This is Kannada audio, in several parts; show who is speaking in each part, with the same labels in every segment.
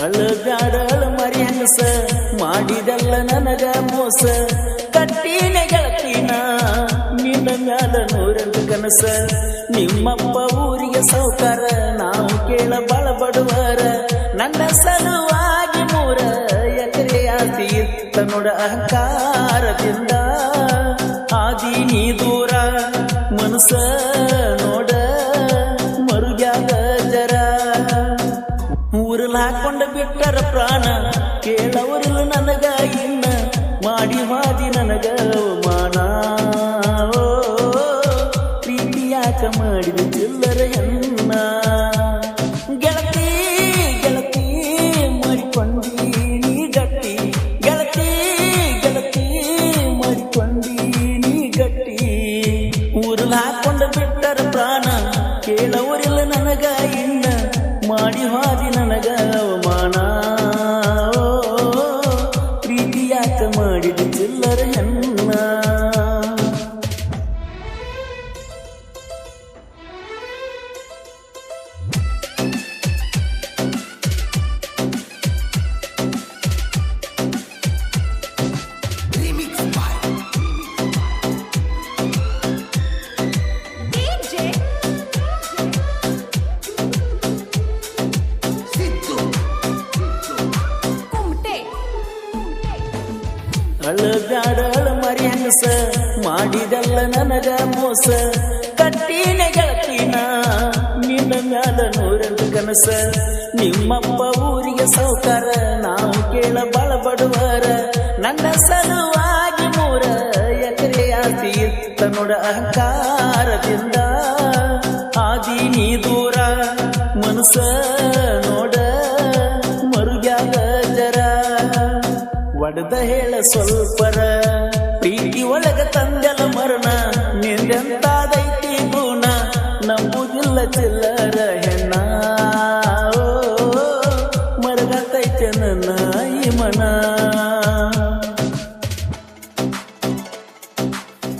Speaker 1: ಅಳಬ್ಯಾಡ ಮರಿ ಹಂಗಸ ಮಾಡಿದಲ್ಲ ನನಗ ಮೋಸ. ಕಟ್ಟಿನ ಗೆಳತಿನ ನಿನ್ನ ಮ್ಯಾಲ ನೂರೆಂಟು ಕನಸ. ನಿಮ್ಮಪ್ಪ ಊರಿಗೆ ಸೌಕಾರ ನಾವು ಕೇಳ ಬಳ ಬಡವರ ನನ್ನ ಸಲುವಾಗಿ ಮೂರ ಎಕರೆ ಆಸ್ತಿ ಇತ್ತ ನೋಡ ಅಹಂಕಾರದಿಂದ. ಆದಿ ನೀ ದೂರ ಮನಸ ಹಾಕೊಂಡ ಬಿಟ್ಟರ ಪ್ರಾಣ ಕೇಳವರಿಲ್ಲ ನನಗ ಇನ್ನ. ಮಾಡಿ ಮಾದಿ ನನಗ ಮಾನ ಓ, ಪ್ರೀತಿ ಯಾಕೆ ಮಾಡಿದ ಚಿಲ್ಲರೆಯನ್ನ? ಗೆಳತಿ ಗೆಳತಿ ಮಾಡಿಕೊಂಡಿ ನೀ ಗಟ್ಟಿ. ಗೆಳತಿ ಗೆಳತಿ ಮಾಡಿಕೊಂಡಿ ನೀ ಗಟ್ಟಿ. ಊರಲ್ಲಿ ಹಾಕೊಂಡು ಬಿಟ್ಟರ ಪ್ರಾಣ ಕೇಳವರಿಲ್ಲ ನನಗ ಇನ್ನ. ಮಾಡಿದಲ್ಲ ನನಗ ಮೋಸ. ಕಟ್ಟಿನ ಗೆಳತಿನ, ನಿನ್ನ ಮ್ಯಾಲ ನೂರೊಂದು ಕನಸ. ನಿಮ್ಮಪ್ಪ ಊರಿಗೆ ಸೌಕಾರ ನಾವು ಕೇಳ ಬಳ ಬಡವರ ನನ್ನ ಸಲುವಾಗಿ ಮೂರ ಎಕರೆ ಆತಿ ನೋಡ ಅಹಂಕಾರದಿಂದ. ಆದಿ ನೀ ದೂರ, ಮನಸ ನೋಡ, ಮರುಗ್ಯಾಗ ಜರ. ಒಡೆದ ಹೇಳ ಸ್ವಲ್ಪರ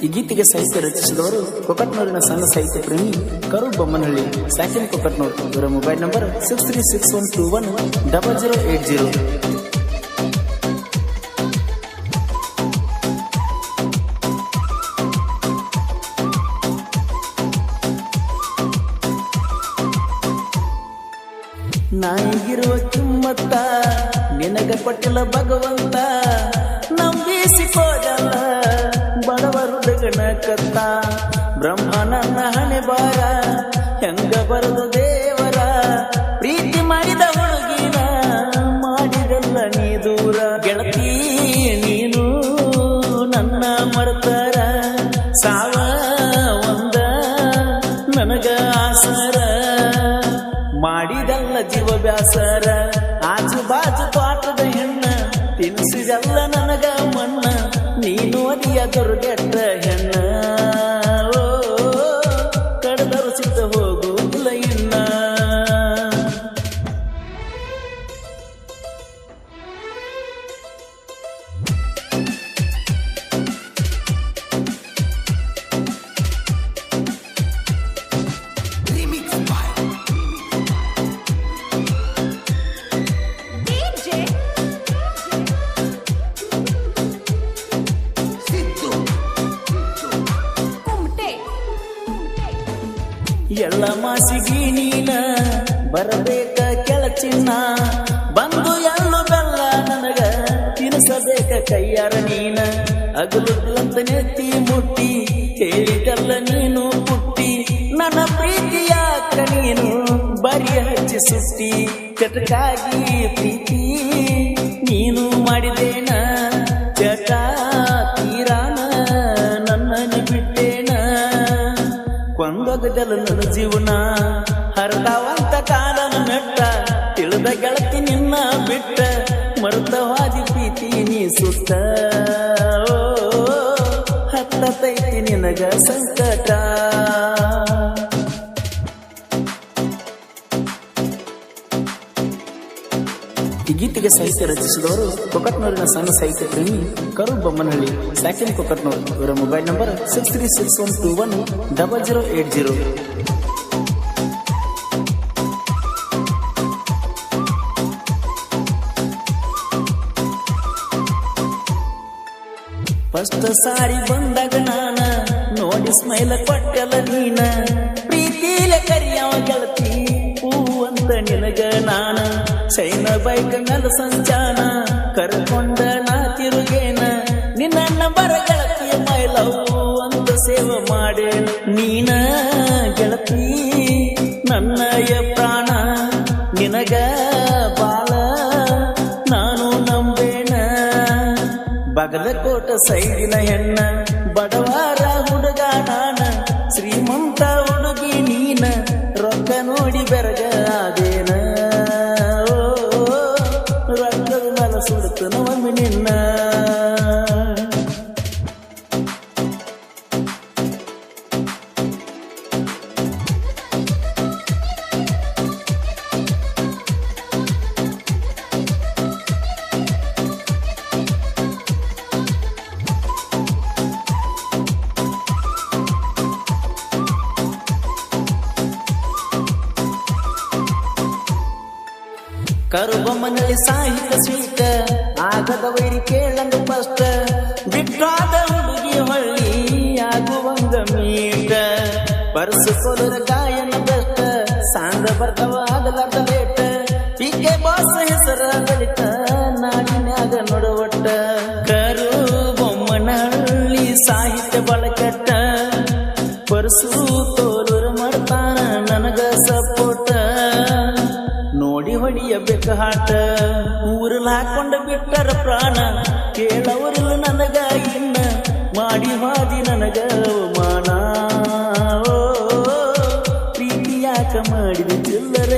Speaker 1: ಈ ಗೀತೆಗೆ ಸಾಹಿತ್ಯ ರಚಿಸಿದವರು ಕೊಕಟ್ನೂರಿನ ಸಣ್ಣ ಸಾಹಿತ್ಯ ಪ್ರೇಮಿ ಕರು ಬೊಮ್ಮನಹಳ್ಳಿ ಸ್ಯಾಕಿನ್ ಕೊಕಟ್ನೂರ್. ಇವರ mobile number six three six one two one double zero eight zero ನಿನಗ ಕೊಟ್ಟಿಲ್ಲ ಭಗವಂತ. ನಂಬಿಸಿಕೋದಲ್ಲ ಬಡವರು ಹುಡುಗನ ಕತ್ತ. ಬ್ರಹ್ಮನನ್ನ ಹಣೆ ಬಾರ ಹೆಂಗ ಬರದು ದೇವರ. ಪ್ರೀತಿ ಮಾಡಿದ ಹುಡುಗಿನ ಮಾಡಿದಲ್ಲ ನೀ ದೂರ. ಗೆಳತಿ ನೀನು ಅದಿಯ ದುರ್ಗೆಟ್ಟ ಹೆಣ್ಣ ಬರಬೇಕ ಕೆಳಚಿನ್ನ ಬಂದು ಎಲ್ಲ ಬೆಲ್ಲ ನನಗ ತಿನ್ನಿಸಬೇಕ ಕೈಯಾರ ನೀನ. ಅಗಲುದ್ಲಂತ ನೆತ್ತಿ ಮುಟ್ಟಿ, ಹೇಳಿದಲ್ಲ ನೀನು ಪುಟ್ಟಿ ನನ್ನ ಪ್ರೀತಿಯ ನೀನು ಬರಿಯ ಹಚ್ಚಿ ಸುಟ್ಟಿ ಚಟಕಾಗಿ ಪ್ರೀತಿ ನೀನು ಮಾಡಿದೇನ ಜೀವನ ಹರದಾವಂತ ಕಾಲನ ಮೆಟ್ಟ ತಿಳಿದ ಗೆಳತಿ ನಿನ್ನ ಬಿಟ್ಟ ಮರುತವಾದಿ ಪ್ರೀತಿ ನೀ ಸುತ್ತ. ಹತ್ತತೈತಿ ನಿನಗ ಸಂಕಟ. ಈ ಗೀತೆಗೆ ಸಾಹಿತ್ಯ ರಚಿಸಿದವರು ಕೊಕಟ್ನೂರಿನ ಸಣ್ಣ ಸಾಹಿತ್ಯ ಪ್ರೇಮಿ ಕರು ಬೊಮ್ಮನಹಳ್ಳಿ. ಸ್ಯಾಕಿನ್ ಕೊಕಟ್ನೂರ್. ಇವರ mobile number six three six one two one double zero eight zero. First ಸಾರಿ ಬಂದಾಗ ನಾನ ನೋಡಿ ಸ್ಮೈಲ ಕೊಟ್ಟೆಲ್ಲ ನೀನಾ. ಚೈನ ಬೈಕ್ ಸಂಚಾನ, ಕರ್ಕೊಂಡ ನಾ ತಿರುಗೇನ, ನಿನ್ನ ನಂಬರ ಗೆಳತಿ ಮೈ ಲವ್ ಅಂತ ಸೇವೆ ಮಾಡೆ ನೀನ ಗೆಳತಿ ನನ್ನಯ ಪ್ರಾಣ, ನಿನಗ ಬಾಳ ನಾನು ನಂಬೇನ. ಬಗಲಕೋಟ ಸೈಡಿನ ಹೆಣ್ಣ, ಬಡವಾರ ಹುಡುಗ ನಾನ, ಶ್ರೀಮಂತ ಹುಡುಗಿ ಕರುಬಮ್ಮನಲ್ಲಿ ಸಾಹಿತ್ಯ ಸ್ವೀಟ ಆಗದ ವೈರಿ ಕೇಳಂಗ ಫಸ್ಟ್. ಬಿಟ್ಟಾದ ಹುಡುಗಿ ಹೊಳ್ಳಿ ಆಗುವಂಗ ಮೀಟ. ಪರಸು ಕೊಲರ ಗಾಯನ ಬೆಷ್ಟ ಸಾಂಗ ಬರ್ತಾವ ಹೊಡಿಯಬೇಕ ಹಾಟ ಊರಲ್ಲಿ ಹಾಕೊಂಡ ಬಿಟ್ಟರ ಪ್ರಾಣ. ಕೇಳವರಿಲ್ಲ ನನಗ ಇನ್ನ ಮಾಡಿ ಹಾದಿ ನನಗ ಓ, ಪ್ರೀತಿ ಯಾಕ ಮಾಡಿದ ಚಿಲ್ಲರ